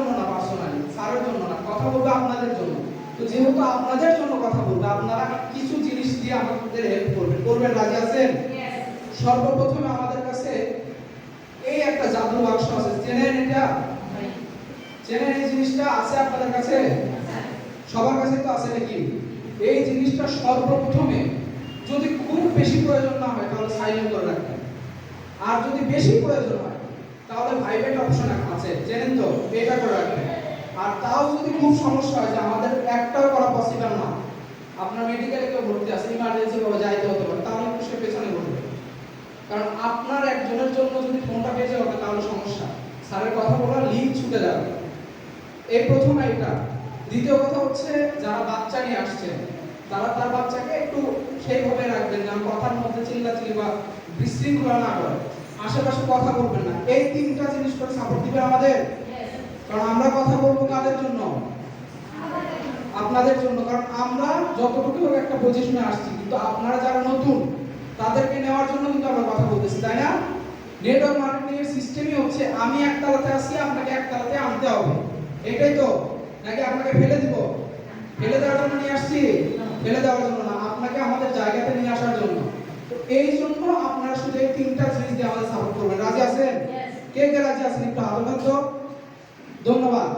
জন্য না পার্সোনালি স্যারের জন্য না কথা বলব আপনাদের জন্য। তো যেহেতু আপনাদের জন্য কথা বলব আপনারা কিছু জিনিস দিয়ে আমাদের হেল্প করবেন। করবেন রাজি আছেন? সর্বপ্রথমে আমাদের কাছে এই একটা জাদু বাক্স আছে। চেনেন এটা? চেনেন এই জিনিসটা? আছে আপনাদের কাছে? সবার কাছে তো আছে নাকি? এই জিনিসটা সর্বপ্রথমে যদি খুব বেশি প্রয়োজন না হয় তাহলে সাইলেন্ট করে রাখবেন। আর যদি বেশি প্রয়োজন হয় তাহলে ভাইব্রেট অপশন আছে। জেনেন তো, এটা করে রাখবেন। আর তাও যদি খুব সমস্যা হয় যে আমাদের একটাও করা পসিবল না, আপনার মেডিকেলে কেউ ভর্তি আছে ইমার্জেন্সি ভাবে যাইতে হতে পারে, তাহলে একটু সে পেছনে ঘুরবে। কারণ আপনার একজনের জন্য যদি ফোনটা বেজে ওঠে তাহলে সমস্যা। স্যারের কথা বলা লিঙ্ক ছুটে যাবে। এই প্রথম এটা দ্বিতীয় কথা হচ্ছে, যারা বাচ্চা নিয়ে আসছেন তারা তার বাচ্চাকে একটু সেইভাবে রাখবেন, যেন কথার মধ্যে চিল্লাচিল্লি বা বিশৃঙ্খলা না করে। আশেপাশে কথা বলবেন না। এই তিনটা জিনিস করে সাপোর্ট দিবে আমাদের? কারণ আমরা কথা বলব কাদের জন্য? আপনাদের জন্য। কারণ আমরা যতটুকু একটা পজিশনে আসছি কিন্তু আপনারা যারা নতুন তাদেরকে নেওয়ার জন্য কিন্তু আমরা কথা বলতেছি তাই না? নেটওয়ার্ক মার্কেটিং এর সিস্টেমই হচ্ছে আমি একতলাতে আসি আপনাকে একতলাতে আনতে হবে। এটাই তো। নাকি আপনাকে ফেলে দিব? ফেলে দেওয়ার জন্য নিয়ে আসছি? ফেলে দেওয়ার জন্য না। আপনাকে আমাদের জায়গাতে নিয়ে আসার জন্য তো এই জন্য আপনারা শুধু এই তিনটা জিনিস দিয়ে আমাদের সাপোর্ট করবেন রাজি আছেন কে কে রাজি আছেন একটু উঠান ধন্যবাদ।